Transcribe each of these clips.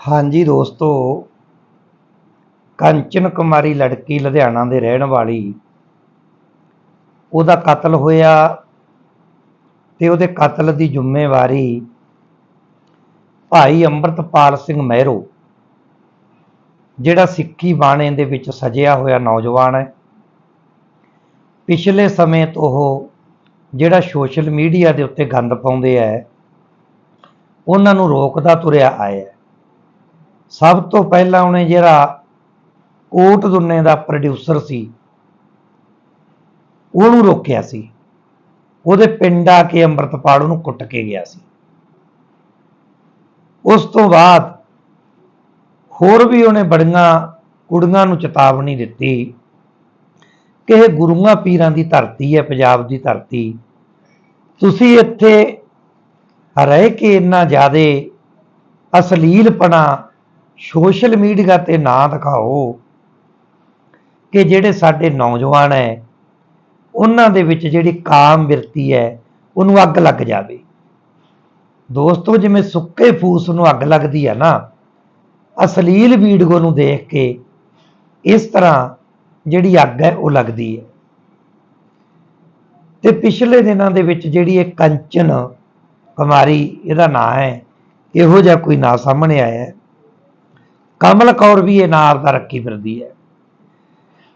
ਹਾਂਜੀ ਦੋਸਤੋ, ਕੰਚਨ ਕੁਮਾਰੀ ਲੜਕੀ ਲੁਧਿਆਣਾ ਦੇ ਰਹਿਣ ਵਾਲੀ, ਉਹਦਾ ਕਤਲ ਹੋਇਆ ਤੇ ਉਹਦੇ ਕਤਲ ਦੀ ਜ਼ਿੰਮੇਵਾਰੀ ਭਾਈ ਅੰਮ੍ਰਿਤਪਾਲ ਸਿੰਘ ਮਹਿਰੋ, ਜਿਹੜਾ ਸਿੱਖੀ ਬਾਣੇ ਦੇ ਵਿੱਚ ਸਜਿਆ ਹੋਇਆ ਨੌਜਵਾਨ ਹੈ। ਪਿਛਲੇ ਸਮੇਂ ਤੋਂ ਉਹ ਜਿਹੜਾ ਸੋਸ਼ਲ ਮੀਡੀਆ ਦੇ ਉੱਤੇ ਗੰਦ ਪਾਉਂਦੇ ਹੈ ਉਹਨਾਂ ਨੂੰ ਰੋਕਦਾ ਤੁਰਿਆ ਆਇਆ। ਸਭ ਤੋਂ ਪਹਿਲਾਂ ਉਹਨੇ ਜਿਹੜਾ ਕੋਟ ਦੁੰਨੇ ਦਾ ਪ੍ਰੋਡਿਊਸਰ ਸੀ, ਉਹਨੂੰ ਰੋਕਿਆ ਸੀ। ਉਹਦੇ ਪਿੰਡ ਆ ਕੇ ਅੰਮ੍ਰਿਤਪਾਲ ਉਹਨੂੰ ਕੁੱਟ ਕੇ ਗਿਆ ਸੀ। ਉਸ ਤੋਂ ਬਾਅਦ ਹੋਰ ਵੀ ਉਹਨੇ ਬੜੀਆਂ ਕੁੜੀਆਂ ਨੂੰ ਚੇਤਾਵਨੀ ਦਿੱਤੀ ਕਿ ਇਹ ਗੁਰੂਆਂ ਪੀਰਾਂ ਦੀ ਧਰਤੀ ਹੈ, ਪੰਜਾਬ ਦੀ ਧਰਤੀ। ਤੁਸੀਂ ਇੱਥੇ ਰਹਿ ਕੇ ਇੰਨਾ ਜ਼ਿਆਦੇ ਅਸ਼ਲੀਲਪਣਾ ਸੋਸ਼ਲ ਮੀਡੀਆ ਤੇ ਨਾ ਦਿਖਾਓ ਕਿ ਜਿਹੜੇ ਸਾਡੇ ਨੌਜਵਾਨ ਹੈ ਉਹਨਾਂ ਦੇ ਵਿੱਚ ਜਿਹੜੀ ਕਾਮ ਬਿਰਤੀ ਹੈ ਉਹਨੂੰ ਅੱਗ ਲੱਗ ਜਾਵੇ। ਦੋਸਤੋ, ਜਿਵੇਂ ਸੁੱਕੇ ਫੂਸ ਨੂੰ ਅੱਗ ਲੱਗਦੀ ਹੈ ਨਾ, ਅਸ਼ਲੀਲ ਵੀਡੀਓ ਨੂੰ ਦੇਖ ਕੇ ਇਸ ਤਰ੍ਹਾਂ ਜਿਹੜੀ ਅੱਗ ਹੈ ਉਹ ਲੱਗਦੀ ਹੈ ਤੇ ਪਿਛਲੇ ਦਿਨਾਂ ਦੇ ਵਿੱਚ ਜਿਹੜੀ ਇਹ ਕੰਚਨ ਕੁਮਾਰੀ ਇਹਦਾ ਨਾਂ ਹੈ ਇਹੋ ਜਿਹਾ ਕੋਈ ਨਾਂ ਸਾਹਮਣੇ ਆਇਆ ਹੈ ਕਮਲ ਕੌਰ ਵੀ ਇਹ ਨਾਂ ਦਾ ਰੱਖੀ ਫਿਰਦੀ ਹੈ।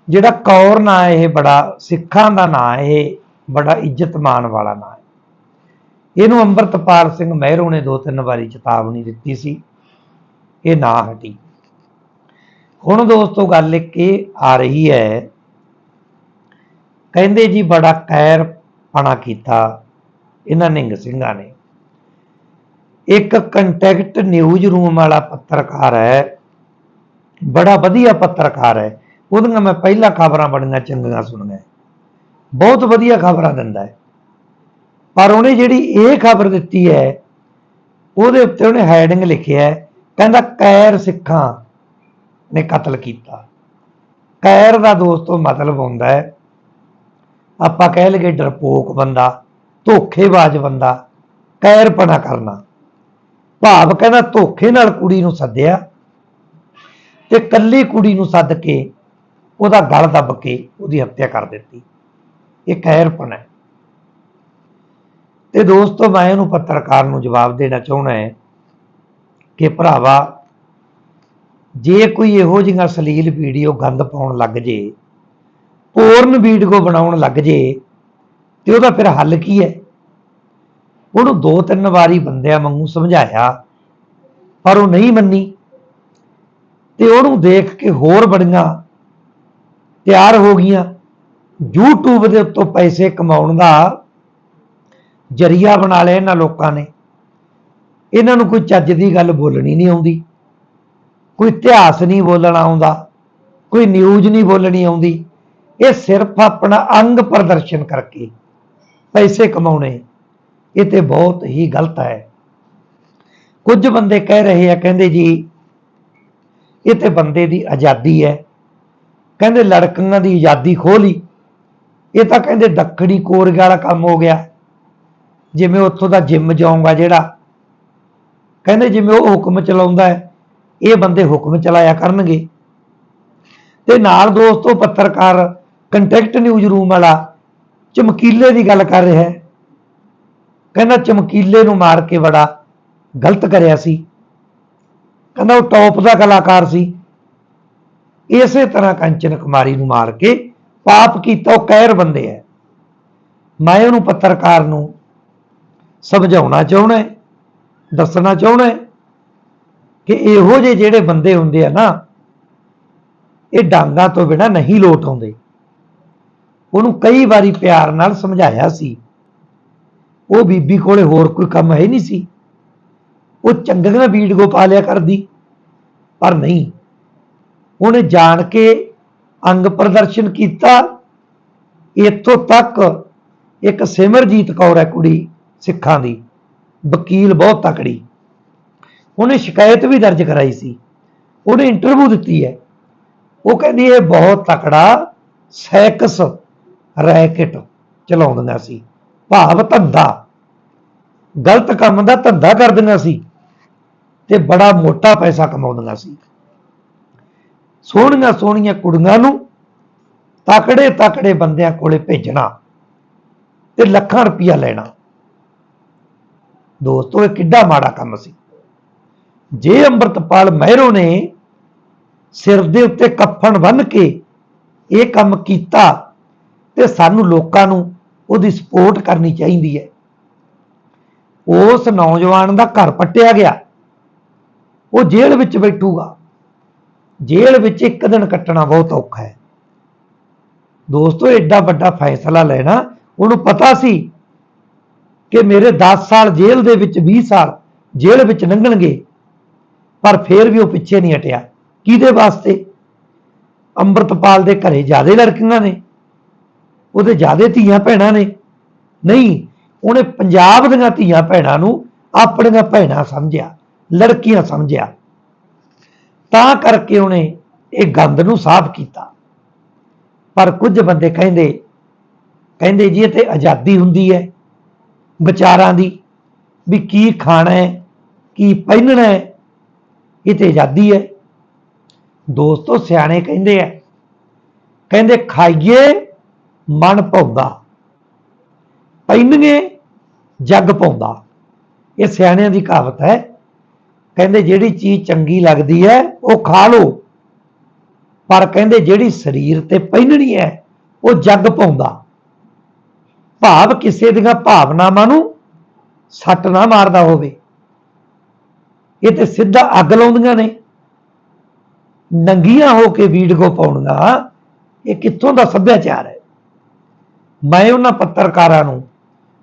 ਜਿਹੜਾ ਕੌਰ ਨਾਂ ਇਹ ਬੜਾ, ਸਿੱਖਾਂ ਦਾ ਨਾਂ ਇਹ ਬੜਾ ਇੱਜ਼ਤ ਮਾਣ ਵਾਲਾ ਨਾਂ ਹੈ। ਇਹਨੂੰ ਅੰਮ੍ਰਿਤਪਾਲ ਸਿੰਘ ਮਹਿਰੋ ਨੇ ਦੋ ਤਿੰਨ ਵਾਰੀ ਚੇਤਾਵਨੀ ਦਿੱਤੀ ਸੀ। ਇਹ ਨਾਂ ਹਟੀ। ਹੁਣ ਦੋਸਤੋ ਗੱਲ ਇੱਕ ਇਹ ਆ ਰਹੀ ਹੈ, ਕਹਿੰਦੇ ਜੀ ਬੜਾ ਕਹਿਰ ਪਣਾ ਕੀਤਾ ਇਹਨਾਂ ਨਿੰਗ ਸਿੰਘਾਂ ਨੇ। ਇੱਕ ਕੰਟੈਕਟ ਨਿਊਜ਼ ਰੂਮ ਵਾਲਾ ਪੱਤਰਕਾਰ ਹੈ ਬੜਾ ਵਧੀਆ ਪੱਤਰਕਾਰ ਹੈ। ਉਹਦੀਆਂ ਮੈਂ ਪਹਿਲਾਂ ਖਬਰਾਂ ਬੜੀਆਂ ਚੰਗੀਆਂ ਸੁਣੀਆਂ ਬਹੁਤ ਵਧੀਆ ਖਬਰਾਂ ਦਿੰਦਾ ਹੈ। ਪਰ ਉਹਨੇ ਜਿਹੜੀ ਇਹ ਖਬਰ ਦਿੱਤੀ ਹੈ, ਉਹਦੇ ਉੱਤੇ ਉਹਨੇ ਹੈਡਿੰਗ ਲਿਖਿਆ ਹੈ, ਕਹਿੰਦਾ ਕੈਰ ਸਿੱਖਾਂ ਨੇ ਕਤਲ ਕੀਤਾ। ਕੈਰ ਦਾ ਦੋਸਤੋ ਮਤਲਬ ਹੁੰਦਾ ਹੈ, ਆਪਾਂ ਕਹਿ ਲਈਏ ਡਰਪੋਕ ਬੰਦਾ, ਧੋਖੇਬਾਜ਼ ਬੰਦਾ, ਕੈਰਪਣਾ ਕਰਨਾ। ਭਾਵ ਕਹਿੰਦਾ ਧੋਖੇ ਨਾਲ ਕੁੜੀ ਨੂੰ ਸੱਦਿਆ। ਤੇ ਕੱਲੀ ਕੁੜੀ ਨੂੰ ਸੱਦ ਕੇ ਉਹਦਾ ਗਲ ਦੱਬ ਕੇ ਉਹਦੀ ਹੱਤਿਆ ਕਰ ਦਿੱਤੀ। ਇਹ ਕਹਿਰਪਣ ਹੈ। ਤੇ ਦੋਸਤੋ, ਮੈਂ ਇਹਨੂੰ ਪੱਤਰਕਾਰ ਨੂੰ ਜਵਾਬ ਦੇਣਾ ਚਾਹੁੰਦਾ ਹੈ ਕਿ ਭਰਾਵਾ, ਜੇ ਕੋਈ ਇਹੋ ਜਿਹੀਆਂ ਸਲੀਲ ਵੀਡੀਓ ਗੰਦ ਪਾਉਣ ਲੱਗ ਜੇ, ਪੋਰਨ ਵੀਡੀਓ ਬਣਾਉਣ ਲੱਗ ਜੇ, ਤੇ ਉਹਦਾ ਫਿਰ ਹੱਲ ਕੀ ਹੈ? ਉਹਨੂੰ ਦੋ ਤਿੰਨ ਵਾਰੀ ਬੰਦਿਆਂ ਵਾਂਗੂ ਸਮਝਾਇਆ, ਪਰ ਉਹ ਨਹੀਂ ਮੰਨੀ। ਤੇ ਉਹਨੂੰ ਦੇਖ ਕੇ ਹੋਰ ਬੜੀਆਂ ਤਿਆਰ ਹੋ ਗਈਆਂ। YouTube ਦੇ ਉੱਤੋਂ ਪੈਸੇ ਕਮਾਉਣ ਦਾ ਜਰੀਆ ਬਣਾ ਲਿਆ ਇਹਨਾਂ ਲੋਕਾਂ ਨੇ। ਇਹਨਾਂ ਨੂੰ ਕੋਈ ਚੱਜ ਦੀ ਗੱਲ ਬੋਲਣੀ ਨਹੀਂ ਆਉਂਦੀ। ਕੋਈ ਇਤਿਹਾਸ ਨਹੀਂ ਬੋਲਣਾ ਆਉਂਦਾ। ਕੋਈ ਨਿਊਜ਼ ਨਹੀਂ ਬੋਲਣੀ ਆਉਂਦੀ। ਇਹ ਸਿਰਫ ਆਪਣਾ ਅੰਗ ਪ੍ਰਦਰਸ਼ਨ ਕਰਕੇ ਪੈਸੇ ਕਮਾਉਣੇ। ਇਹ ਤੇ ਬਹੁਤ ਹੀ ਗਲਤ ਹੈ। ਕੁਝ ਬੰਦੇ ਕਹਿ ਰਹੇ ਆ, ਕਹਿੰਦੇ ਜੀ ਇਹ ਤੇ ਬੰਦੇ ਦੀ ਆਜ਼ਾਦੀ ਹੈ। ਕਹਿੰਦੇ ਲੜਕੀਆਂ ਦੀ ਆਜ਼ਾਦੀ ਖੋਹ ਲਈ। ਇਹ ਤਾਂ ਕਹਿੰਦੇ ਦੱਖਣੀ ਕੋਰਗੇ ਵਾਲਾ ਕੰਮ ਹੋ ਗਿਆ। ਜਿਵੇਂ ਉੱਥੋਂ ਦਾ ਜਿੰਮ ਜਾਊਂਗਾ ਜਿਹੜਾ। ਕਹਿੰਦੇ ਜਿਵੇਂ ਉਹ ਹੁਕਮ ਚਲਾਉਂਦਾ ਹੈ, ਇਹ ਬੰਦੇ ਹੁਕਮ ਚਲਾਇਆ ਕਰਨਗੇ। ਤੇ ਨਾਲ ਦੋਸਤੋ ਪੱਤਰਕਾਰ ਕੰਟੈਕਟ ਨਿਊਜ਼ ਰੂਮ ਵਾਲਾ ਚਮਕੀਲੇ ਦੀ ਗੱਲ ਕਰ ਰਿਹਾ ਹੈ। ਕਹਿੰਦਾ ਚਮਕੀਲੇ ਨੂੰ ਮਾਰ ਕੇ ਬੜਾ ਗਲਤ ਕਰਿਆ ਸੀ। ਕਹਿੰਦਾ ਉਹ ਟੌਪ ਦਾ ਕਲਾਕਾਰ ਸੀ। ਇਸੇ ਤਰ੍ਹਾਂ ਕੰਚਨ ਕੁਮਾਰੀ ਨੂੰ ਮਾਰ ਕੇ ਪਾਪ ਕੀਤਾ, ਉਹ ਕਹਿਰ ਬੰਦੇ ਹੈ ਮੈਂ ਉਹਨੂੰ ਪੱਤਰਕਾਰ ਨੂੰ ਸਮਝਾਉਣਾ ਚਾਹੁੰਦਾ ਦੱਸਣਾ ਚਾਹੁੰਦਾ ਕਿ ਇਹੋ ਜਿਹੇ ਜਿਹੜੇ ਬੰਦੇ ਹੁੰਦੇ ਆ ਨਾ, ਇਹ ਡਾਂਗਾ ਤੋਂ ਬਿਨਾ ਨਹੀਂ ਲੋਟ ਆਉਂਦੇ। ਉਹਨੂੰ ਕਈ ਵਾਰੀ ਪਿਆਰ ਨਾਲ ਸਮਝਾਇਆ ਸੀ। ਉਹ ਬੀਬੀ ਕੋਲੇ ਹੋਰ ਕੋਈ ਕੰਮ ਹੈ ਨਹੀਂ ਸੀ। ਉਹ ਚੰਗੀਆਂ ਵੀਡੀਓ ਪਾ ਲਿਆ ਕਰਦੀ, ਪਰ ਨਹੀਂ। ਉਹਨੇ ਜਾਣ ਕੇ ਅੰਗ ਪ੍ਰਦਰਸ਼ਨ ਕੀਤਾ। ਇੱਥੋਂ ਤੱਕ ਇੱਕ ਸਿਮਰਜੀਤ ਕੌਰ ਹੈ ਕੁੜੀ ਸਿੱਖਾਂ ਦੀ, ਵਕੀਲ ਬਹੁਤ ਤਕੜੀ। ਉਹਨੇ ਸ਼ਿਕਾਇਤ ਵੀ ਦਰਜ ਕਰਾਈ ਸੀ। ਉਹਨੇ ਇੰਟਰਵਿਊ ਦਿੱਤੀ ਹੈ। ਉਹ ਕਹਿੰਦੀ, ਇਹ ਬਹੁਤ ਤਕੜਾ ਸੈਕਸ ਰੈਕਟ ਚਲਾਉਂਦੀਆਂ ਸੀ। ਭਾਵ ਧੰਦਾ। ਗਲਤ ਕੰਮ ਦਾ ਧੰਦਾ ਕਰਦੀਆਂ ਸੀ। ਤੇ ਬੜਾ ਮੋਟਾ ਪੈਸਾ ਕਮਾਉਂਦੀਆਂ ਸੀ। ਸੋਹਣੀਆਂ ਸੋਹਣੀਆਂ ਕੁੜੀਆਂ ਨੂੰ ਤਕੜੇ ਤਕੜੇ ਬੰਦਿਆਂ ਕੋਲੇ ਭੇਜਣਾ ਤੇ ਲੱਖਾਂ ਰੁਪਇਆ ਲੈਣਾ। ਦੋਸਤੋ, ਇਹ ਕਿੱਡਾ ਮਾੜਾ ਕੰਮ ਸੀ। ਜੇ ਅੰਮ੍ਰਿਤਪਾਲ ਮਹਿਰੋ ਨੇ ਸਿਰ ਦੇ ਉੱਤੇ ਕੱਫਣ ਬੰਨ ਕੇ ਇਹ ਕੰਮ ਕੀਤਾ, ਤੇ ਸਾਨੂੰ ਲੋਕਾਂ ਨੂੰ ਉਹਦੀ ਸਪੋਰਟ ਕਰਨੀ ਚਾਹੀਦੀ ਹੈ। ਉਸ ਨੌਜਵਾਨ ਦਾ ਘਰ ਪੱਟਿਆ ਗਿਆ। ਉਹ ਜੇਲ੍ਹ ਵਿੱਚ ਬੈਠੂਗਾ। ਜੇਲ੍ਹ ਵਿੱਚ ਇੱਕ ਦਿਨ ਕੱਟਣਾ ਬਹੁਤ ਔਖਾ ਹੈ। ਦੋਸਤੋ ਐਡਾ ਵੱਡਾ ਫੈਸਲਾ ਲੈਣਾ, ਉਹਨੂੰ ਪਤਾ ਸੀ ਕਿ ਮੇਰੇ 10 ਸਾਲ ਜੇਲ੍ਹ ਦੇ ਵਿੱਚ 20 ਸਾਲ ਜੇਲ੍ਹ ਵਿੱਚ ਲੰਘਣਗੇ, ਪਰ ਫੇਰ ਵੀ ਉਹ ਪਿੱਛੇ ਨਹੀਂ ਹਟਿਆ। ਕਿਹਦੇ ਵਾਸਤੇ? ਅੰਮ੍ਰਿਤਪਾਲ ਦੇ ਘਰੇ ਜਿਆਦੇ ਲੜਕੀਆਂ ਨੇ। ਉਹਦੇ ਜਿਆਦੇ ਧੀਆਂ ਭੈਣਾਂ ਨੇ। ਨਹੀਂ, ਉਹਨੇ ਪੰਜਾਬ ਦੀਆਂ ਧੀਆਂ ਭੈਣਾਂ ਨੂੰ ਆਪਣੀਆਂ ਭੈਣਾਂ ਸਮਝਿਆ। ਲੜਕੀਆਂ ਸਮਝਿਆ। ਤਾਂ ਕਰਕੇ ਉਹਨੇ ਇਹ ਗੰਦ ਨੂੰ ਸਾਫ਼ ਕੀਤਾ। ਪਰ ਕੁਝ ਬੰਦੇ ਕਹਿੰਦੇ ਕਹਿੰਦੇ ਜੀ ਇਹ ਤੇ ਆਜ਼ਾਦੀ ਹੁੰਦੀ ਹੈ। ਵਿਚਾਰਾਂ ਦੀ ਵੀ ਕੀ ਖਾਣਾ ਹੈ, ਕੀ ਪਹਿਨਣਾ ਹੈ ਇਹ ਤੇ ਆਜ਼ਾਦੀ ਹੈ। ਦੋਸਤੋ ਸਿਆਣੇ ਕਹਿੰਦੇ ਆ, ਕਹਿੰਦੇ ਖਾਈਏ, ਮਨ ਪਾਉਂਦਾ ਪਹਿਨਗੇ, ਜੱਗ ਪਾਉਂਦਾ ਇਹ ਸਿਆਣਿਆਂ ਦੀ ਕਹਾਵਤ ਹੈ। ਕਹਿੰਦੇ ਜਿਹੜੀ ਚੀਜ਼ ਚੰਗੀ ਲੱਗਦੀ ਹੈ, ਉਹ ਖਾ ਲਓ। ਪਰ ਕਹਿੰਦੇ ਜਿਹੜੀ ਸਰੀਰ ਤੇ ਪਹਿਨਣੀ ਹੈ, ਉਹ ਜੱਗ ਪਾਉਂਦਾ। ਭਾਵ ਕਿਸੇ ਦੀਆਂ ਭਾਵਨਾਵਾਂ ਨੂੰ ਸੱਟ ਨਾ ਮਾਰਦਾ ਹੋਵੇ। ਇਹ ਤੇ ਸਿੱਧਾ ਅੱਗ ਲਾਉਂਦੀਆਂ ਨੇ। ਨੰਗੀਆਂ ਹੋ ਕੇ ਵੀਡੀਓ ਪਾਉਣਗਾ ਇਹ ਕਿੱਥੋਂ ਦਾ ਸੱਭਿਆਚਾਰ ਹੈ? ਮੈਂ ਉਹਨਾਂ ਪੱਤਰਕਾਰਾਂ ਨੂੰ,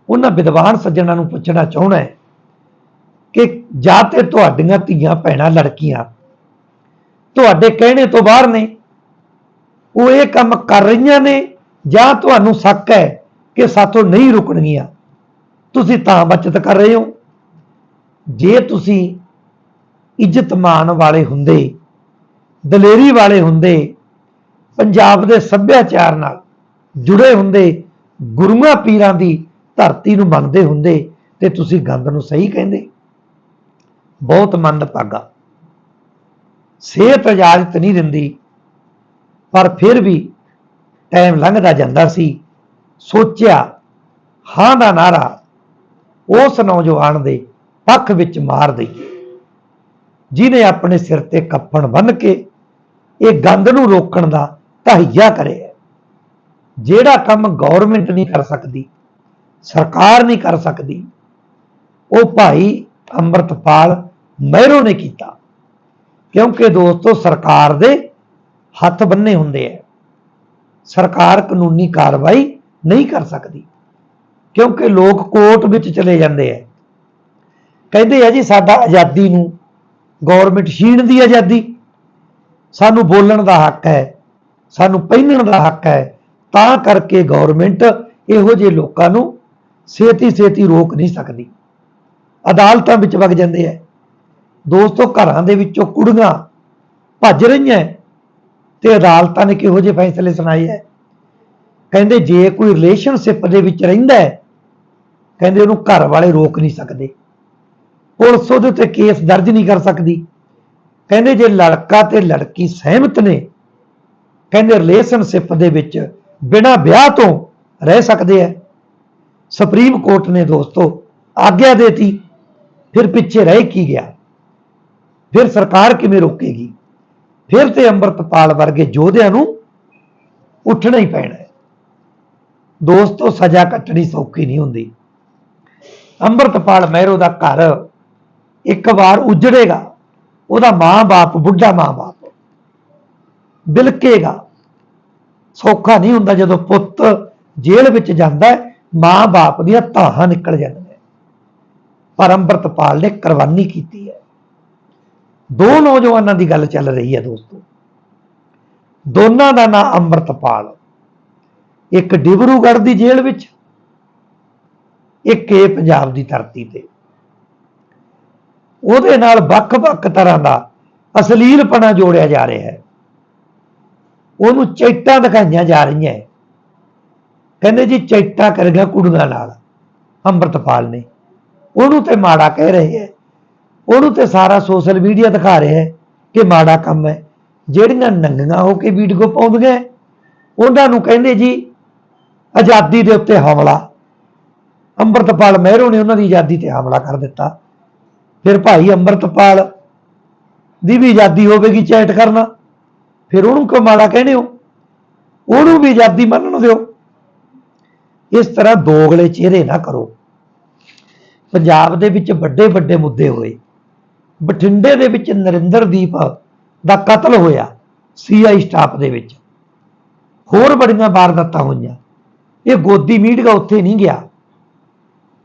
ਉਹਨਾਂ ਵਿਦਵਾਨ ਸੱਜਣਾਂ ਨੂੰ ਪੁੱਛਣਾ ਚਾਹੁੰਦਾ ਹੈ। ਕਿ ਜਾਂ ਤੇ ਤੁਹਾਡੀਆਂ ਧੀਆਂ ਭੈਣਾਂ ਲੜਕੀਆਂ ਤੁਹਾਡੇ ਕਹਿਣੇ ਤੋਂ ਬਾਹਰ ਨੇ, ਉਹ ਇਹ ਕੰਮ ਕਰ ਰਹੀਆਂ ਨੇ ਜਾਂ ਤੁਹਾਨੂੰ ਸ਼ੱਕ ਹੈ ਕਿ ਸਾਥੋਂ ਨਹੀਂ ਰੁਕਣਗੀਆਂ। ਤੁਸੀਂ ਤਾਂ ਬਚਤ ਕਰ ਰਹੇ ਹੋ। ਜੇ ਤੁਸੀਂ ਇੱਜ਼ਤ ਮਾਣ ਵਾਲੇ ਹੁੰਦੇ, ਦਲੇਰੀ ਵਾਲੇ ਹੁੰਦੇ, ਪੰਜਾਬ ਦੇ ਸੱਭਿਆਚਾਰ ਨਾਲ ਜੁੜੇ ਹੁੰਦੇ, ਗੁਰੂਆਂ ਪੀਰਾਂ ਦੀ ਧਰਤੀ ਨੂੰ ਮੰਨਦੇ ਹੁੰਦੇ, ਤੇ ਤੁਸੀਂ ਗੰਦ ਨੂੰ ਸਹੀ ਕਹਿੰਦੇ। ਬਹੁਤ ਮੰਦਭਾਗਾ। ਸਿਹਤ ਇਜਾਜ਼ਤ ਨਹੀਂ ਦਿੰਦੀ, ਪਰ ਫਿਰ ਵੀ ਟਾਈਮ ਲੰਘਦਾ ਜਾਂਦਾ ਸੀ। ਸੋਚਿਆ, ਹਾਂ ਦਾ ਨਾਰਾ ਉਸ ਨੌਜਵਾਨ ਦੇ ਪੱਖ ਵਿੱਚ ਮਾਰ ਦਈਏ ਜਿਨੇ ਆਪਣੇ ਸਿਰ ਤੇ ਕੱਫਣ ਬੰਨ ਕੇ ਇਹ ਗੰਦ ਨੂੰ ਰੋਕਣ ਦਾ ਤਹਈਆ ਕਰਿਆ। ਜਿਹੜਾ ਕੰਮ ਗਵਰਨਮੈਂਟ ਨਹੀਂ ਕਰ ਸਕਦੀ, ਸਰਕਾਰ ਨਹੀਂ ਕਰ ਸਕਦੀ, ਉਹ ਭਾਈ ਅੰਮ੍ਰਿਤਪਾਲ ਮਹਿਰੋ ਨੇ ਕੀਤਾ। ਕਿਉਂਕਿ ਦੋਸਤੋ, ਸਰਕਾਰ ਦੇ ਹੱਥ ਬੰਨੇ ਹੁੰਦੇ ਆ। ਸਰਕਾਰ ਕਾਨੂੰਨੀ ਕਾਰਵਾਈ ਨਹੀਂ ਕਰ ਸਕਦੀ। ਕਿਉਂਕਿ ਲੋਕ ਕੋਰਟ ਵਿੱਚ ਚਲੇ ਜਾਂਦੇ ਆ। ਕਹਿੰਦੇ ਆ ਜੀ, ਸਾਡਾ ਆਜ਼ਾਦੀ ਨੂੰ ਗਵਰਨਮੈਂਟ ਛੀਣ ਦੀ ਆਜ਼ਾਦੀ। ਸਾਨੂੰ ਬੋਲਣ ਦਾ ਹੱਕ ਹੈ, ਸਾਨੂੰ ਪਹਿਨਣ ਦਾ ਹੱਕ ਹੈ। ਤਾਂ ਕਰਕੇ ਗਵਰਨਮੈਂਟ ਇਹੋ ਜਿਹੇ ਲੋਕਾਂ ਨੂੰ ਛੇਤੀ ਛੇਤੀ ਰੋਕ ਨਹੀਂ ਸਕਦੀ। ਅਦਾਲਤਾਂ ਵਿੱਚ ਵਗ ਜਾਂਦੇ ਆ। ਦੋਸਤੋ ਘਰਾਂ ਦੇ ਵਿੱਚੋਂ ਕੁੜੀਆਂ ਭੱਜ ਰਹੀਆਂ ਤੇ ਅਦਾਲਤਾਂ ਨੇ ਕਿਹੋ ਜਿਹੇ ਫੈਸਲੇ ਸੁਣਾਏ ਹੈ ਕਹਿੰਦੇ ਜੇ ਕੋਈ ਰਿਲੇਸ਼ਨਸ਼ਿਪ ਦੇ ਵਿੱਚ ਰਹਿੰਦਾ ਹੈ ਕਹਿੰਦੇ ਉਹਨੂੰ ਘਰ ਵਾਲੇ ਰੋਕ ਨਹੀਂ ਸਕਦੇ। ਪੁਲਿਸ ਉਹਦੇ ਉੱਤੇ ਕੇਸ ਦਰਜ ਨਹੀਂ ਕਰ ਸਕਦੀ। ਕਹਿੰਦੇ ਜੇ ਲੜਕਾ ਤੇ ਲੜਕੀ ਸਹਿਮਤ ਨੇ, ਕਹਿੰਦੇ ਰਿਲੇਸ਼ਨਸ਼ਿਪ ਦੇ ਵਿੱਚ ਬਿਨਾਂ ਵਿਆਹ ਤੋਂ ਰਹਿ ਸਕਦੇ ਆ ਸੁਪਰੀਮ ਕੋਰਟ ਨੇ ਦੋਸਤੋ ਆਗਿਆ ਦੇਤੀ, ਫਿਰ ਪਿੱਛੇ ਰਹਿ ਕੀ ਗਿਆ? ਫਿਰ ਸਰਕਾਰ ਕਿਵੇਂ ਰੋਕੇਗੀ? ਫਿਰ ਤੇ ਅੰਮ੍ਰਿਤਪਾਲ ਵਰਗੇ ਯੋਧਿਆਂ ਨੂੰ ਉੱਠਣਾ ਹੀ ਪੈਣਾ ਹੈ। ਦੋਸਤੋ, ਸਜ਼ਾ ਕੱਟਣੀ ਸੌਖੀ ਨਹੀਂ ਹੁੰਦੀ। ਅੰਮ੍ਰਿਤਪਾਲ ਮਹਿਰੋ ਦਾ ਘਰ ਇੱਕ ਵਾਰ ਉਜੜੇਗਾ, ਉਹਦਾ ਮਾਂ-ਬਾਪ, ਬੁੱਢਾ ਮਾਂ-ਬਾਪ ਬਿਲਕੇਗਾ। ਸੌਖਾ ਨਹੀਂ ਹੁੰਦਾ ਜਦੋਂ ਪੁੱਤ ਜੇਲ੍ਹ ਵਿੱਚ ਜਾਂਦਾ ਮਾਂ-ਬਾਪ ਦੀਆਂ ਧਾਹਾਂ ਨਿਕਲ ਜਾਂਦੀਆਂ। ਪਰ ਅੰਮ੍ਰਿਤਪਾਲ ਨੇ ਕੁਰਬਾਨੀ ਕੀਤੀ ਹੈ। ਦੋ ਨੌਜਵਾਨਾਂ ਦੀ ਗੱਲ ਚੱਲ ਰਹੀ ਹੈ ਦੋਸਤੋ। ਦੋਨਾਂ ਦਾ ਨਾਂ ਅੰਮ੍ਰਿਤਪਾਲ। ਇੱਕ ਡਿਬਰੂਗੜ੍ਹ ਦੀ ਜੇਲ੍ਹ ਵਿੱਚ, ਇੱਕ ਏ ਪੰਜਾਬ ਦੀ ਧਰਤੀ ਤੇ। ਉਹਦੇ ਨਾਲ ਵੱਖ-ਵੱਖ ਤਰ੍ਹਾਂ ਦਾ ਅਸਲੀਲਪਣਾ ਜੋੜਿਆ ਜਾ ਰਿਹਾ ਹੈ। ਉਹਨੂੰ ਚੈਟਾਂ ਦਿਖਾਈਆਂ ਜਾ ਰਹੀਆਂ ਕਹਿੰਦੇ ਜੀ ਚੈਟਾਂ ਕਰ ਗਿਆ ਕੁੜੀਆਂ ਨਾਲ, ਅੰਮ੍ਰਿਤਪਾਲ ਨੇ। ਉਹਨੂੰ ਤੇ ਮਾੜਾ ਕਹਿ ਰਹੇ ਹੈ। ਉਹਨੂੰ ਤੇ ਸਾਰਾ ਸੋਸ਼ਲ ਮੀਡੀਆ ਦਿਖਾ ਰਿਹਾ ਹੈ ਕਿ ਮਾੜਾ ਕੰਮ ਹੈ। ਜਿਹੜੀਆਂ ਨੰਗੀਆਂ ਹੋ ਕੇ ਵੀਡੀਓ ਪਾਉਂਦੀਆਂ ਉਹਨਾਂ ਨੂੰ ਕਹਿੰਦੇ ਜੀ, ਆਜ਼ਾਦੀ ਦੇ ਉੱਤੇ ਹਮਲਾ। ਅੰਮ੍ਰਿਤਪਾਲ ਮਹਿਰੋ ਨੇ ਉਹਨਾਂ ਦੀ ਆਜ਼ਾਦੀ ਤੇ ਹਮਲਾ ਕਰ ਦਿੱਤਾ। ਫਿਰ ਭਾਈ ਅੰਮ੍ਰਿਤਪਾਲ ਦੀ ਵੀ ਆਜ਼ਾਦੀ ਹੋਵੇਗੀ ਚੈਟ ਕਰਨਾ। ਫਿਰ ਉਹਨੂੰ ਕਿਉਂ ਮਾੜਾ ਕਹਿੰਦੇ ਹੋ? ਉਹਨੂੰ ਵੀ ਆਜ਼ਾਦੀ ਮੰਨਣ ਦਿਓ। ਇਸ ਤਰ੍ਹਾਂ ਦੋਗਲੇ ਚਿਹਰੇ ਨਾ ਕਰੋ। ਪੰਜਾਬ ਦੇ ਵਿੱਚ ਵੱਡੇ ਵੱਡੇ ਮੁੱਦੇ ਹੋਏ। ਬਠਿੰਡੇ ਦੇ ਵਿੱਚ ਨਰਿੰਦਰਦੀਪ ਦਾ ਕਤਲ ਹੋਇਆ ਸੀਆਈ ਸਟਾਫ ਦੇ ਵਿੱਚ। ਹੋਰ ਬੜੀਆਂ ਵਾਰਦਾਤਾਂ ਹੋਈਆਂ। ਇਹ ਗੋਦੀ ਮੀਡੀਆ ਉੱਥੇ ਨਹੀਂ ਗਿਆ।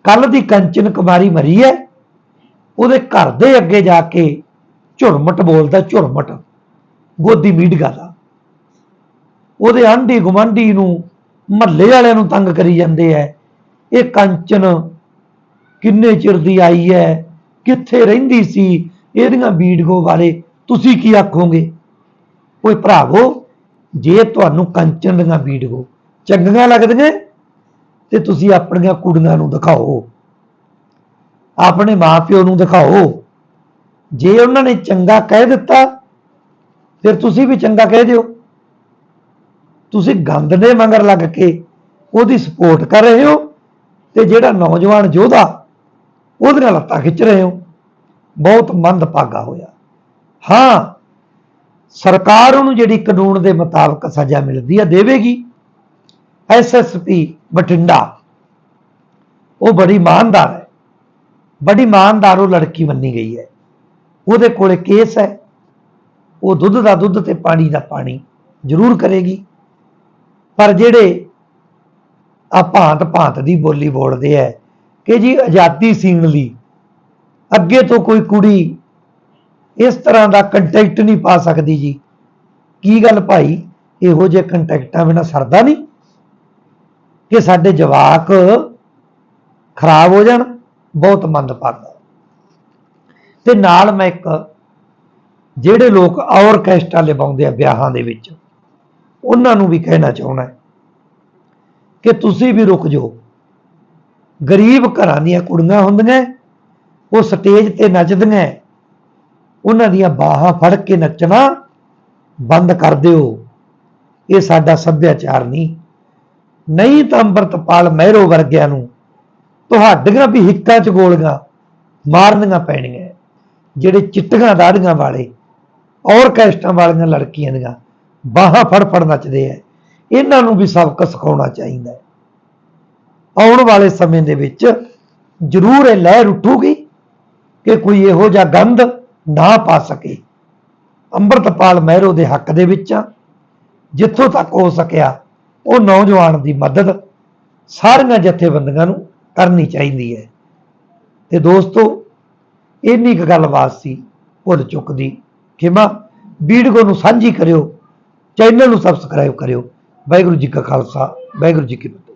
ਕੱਲ ਦੀ ਕੰਚਨ ਕੁਮਾਰੀ ਮਰੀ ਹੈ। ਉਹਦੇ ਘਰ ਦੇ ਅੱਗੇ ਜਾ ਕੇ ਝੁਰਮਟ ਬੋਲਦਾ, ਝੁਰਮਟ। ਗੋਦੀ ਮੀਡੀਆ ਦਾ। ਉਹਦੇ ਆਂਢੀ ਗੁਆਂਢੀ ਨੂੰ ਮਹੱਲੇ ਵਾਲਿਆਂ ਨੂੰ ਤੰਗ ਕਰੀ ਜਾਂਦੇ ਐ ਇਹ ਕੰਚਨ ਕਿੰਨੇ ਚਿਰ ਦੀ ਆਈ ਹੈ? ਕਿੱਥੇ ਰਹਿੰਦੀ ਸੀ? ਇਹਦੀਆਂ ਵੀਡੀਓ ਬਾਰੇ ਤੁਸੀਂ ਕੀ ਆਖੋਗੇ? ਓਏ ਭਰਾਵੋ, ਜੇ ਤੁਹਾਨੂੰ ਕੰਚਨ ਦੀਆਂ ਵੀਡੀਓ ਚੰਗੀਆਂ ਲੱਗਦੀਆਂ ਤੇ ਤੁਸੀਂ ਆਪਣੀਆਂ ਕੁੜੀਆਂ ਨੂੰ ਦਿਖਾਓ। ਆਪਣੇ ਮਾਪਿਓ ਨੂੰ ਦਿਖਾਓ। ਜੇ ਉਹਨਾਂ ਨੇ ਚੰਗਾ ਕਹਿ ਦਿੱਤਾ, ਫਿਰ ਤੁਸੀਂ ਵੀ ਚੰਗਾ ਕਹਿ ਦਿਓ। ਤੁਸੀਂ ਗੰਦ ਦੇ ਮਗਰ ਲੱਗ ਕੇ ਉਹਦੀ ਸਪੋਰਟ ਕਰ ਰਹੇ ਹੋ ਤੇ ਜਿਹੜਾ ਨੌਜਵਾਨ ਯੋਧਾ ਉਹਦੇ ਨਾਲ ਲੱਤਾਂ ਖਿੱਚ ਰਹੇ ਹੋ। ਬਹੁਤ ਮੰਦਭਾਗਾ ਹੋਇਆ। ਹਾਂ, ਸਰਕਾਰ ਉਹਨੂੰ ਜਿਹੜੀ ਕਾਨੂੰਨ ਦੇ ਮੁਤਾਬਕ ਸਜ਼ਾ ਮਿਲਦੀ ਹੈ ਦੇਵੇਗੀ। ਐਸਐਸਪੀ ਬਠਿੰਡਾ, ਉਹ ਬੜੀ ਇਮਾਨਦਾਰ ਹੈ। ਬੜੀ ਇਮਾਨਦਾਰ ਉਹ ਲੜਕੀ ਮੰਨੀ ਗਈ ਹੈ। ਉਹਦੇ ਕੋਲੇ ਕੇਸ ਹੈ। ਉਹ ਦੁੱਧ ਦਾ ਦੁੱਧ ਤੇ ਪਾਣੀ ਦਾ ਪਾਣੀ ਜ਼ਰੂਰ ਕਰੇਗੀ। ਪਰ ਜਿਹੜੇ ਆ ਭਾਂਤ ਭਾਂਤ ਦੀ ਬੋਲੀ ਬੋਲਦੇ ਐ ਕਿ ਜੀ ਆਜ਼ਾਦੀ ਸੀਣ ਲਈ ਅੱਗੇ ਤੋਂ ਕੋਈ ਕੁੜੀ ਇਸ ਤਰ੍ਹਾਂ ਦਾ ਕੰਟੈਕਟ ਨਹੀਂ ਪਾ ਸਕਦੀ ਜੀ। ਕੀ ਗੱਲ ਭਾਈ? ਇਹੋ ਜਿਹੇ ਕੰਟੈਕਟਾਂ ਬਿਨਾ ਸਰਦਾ ਨਹੀਂ ਕਿ ਸਾਡੇ ਜਵਾਕ ਖਰਾਬ ਹੋ ਜਾਣ, ਬਹੁਤ ਮੰਦ ਪਾਗਾ ਤੇ ਨਾਲ ਮੈਂ ਇੱਕ ਜਿਹੜੇ ਲੋਕ ਆਰਕੈਸਟਰਾ ਲਵਾਉਂਦੇ ਆ ਵਿਆਹਾਂ ਦੇ ਵਿੱਚ, ਉਹਨਾਂ ਨੂੰ ਵੀ ਕਹਿਣਾ ਚਾਹੁੰਦਾ ਕਿ ਤੁਸੀਂ ਵੀ ਰੁਕ ਜਾਓ। ਗਰੀਬ ਘਰਾਂ ਦੀਆਂ ਕੁੜੀਆਂ ਹੁੰਦੀਆਂ ਉਹ ਸਟੇਜ ਤੇ ਨੱਚਦੀਆਂ ਉਹਨਾਂ ਦੀਆਂ ਬਾਹਾਂ ਫੜ ਕੇ ਨੱਚਣਾ ਬੰਦ ਕਰ ਦਿਓ। ਇਹ ਸਾਡਾ ਸੱਭਿਆਚਾਰ ਨਹੀਂ। ਨਹੀਂ ਤਾਂ ਅੰਮ੍ਰਿਤਪਾਲ ਮਹਿਰੋ ਵਰਗਿਆਂ ਨੂੰ ਤੁਹਾਡੀਆਂ ਵੀ ਹਿੱਕਾਂ 'ਚ ਗੋਲੀਆਂ ਮਾਰਨੀਆਂ ਪੈਣੀਆਂ ਜਿਹੜੇ ਚਿੱਟੀਆਂ ਦਾੜੀਆਂ ਵਾਲੇ ਔਰਕੈਸਟਰਾਂ ਵਾਲੀਆਂ ਲੜਕੀਆਂ ਦੀਆਂ ਬਾਹਾਂ ਫੜ ਫੜ ਨੱਚਦੇ ਐ ਇਹਨਾਂ ਨੂੰ ਵੀ ਸਬਕ ਸਿਖਾਉਣਾ ਚਾਹੀਦਾ ਹੈ। ਆਉਣ ਵਾਲੇ ਸਮੇਂ ਦੇ ਵਿੱਚ ਜ਼ਰੂਰ ਇਹ ਲਹਿਰ ਉੱਠੂਗੀ ਕਿ ਕੋਈ ਇਹੋ ਜਿਹਾ ਗੰਧ ਨਾ ਪਾ ਸਕੇ। ਅੰਮ੍ਰਿਤਪਾਲ ਮਹਿਰੋ ਦੇ ਹੱਕ ਦੇ ਵਿੱਚ ਜਿੱਥੋਂ ਤੱਕ ਹੋ ਸਕਿਆ, ਉਹ ਨੌਜਵਾਨ ਦੀ ਮਦਦ ਸਾਰੀਆਂ ਜਥੇਬੰਦੀਆਂ ਨੂੰ ਕਰਨੀ ਚਾਹੀਦੀ ਹੈ। ਤੇ ਦੋਸਤੋ, ਇੰਨੀ ਕੁ ਗੱਲਬਾਤ ਸੀ ਭੁੱਲ ਚੁੱਕਦੀ ਖਿਮਾ। ਵੀਡੀਓ ਨੂੰ ਸਾਂਝੀ ਕਰਿਓ, ਚੈਨਲ ਨੂੰ ਸਬਸਕ੍ਰਾਈਬ ਕਰਿਓ। ਵਾਹਿਗੁਰੂ ਜੀ ਕਾ ਖਾਲਸਾ, ਵਾਹਿਗੁਰੂ ਜੀ ਕੀ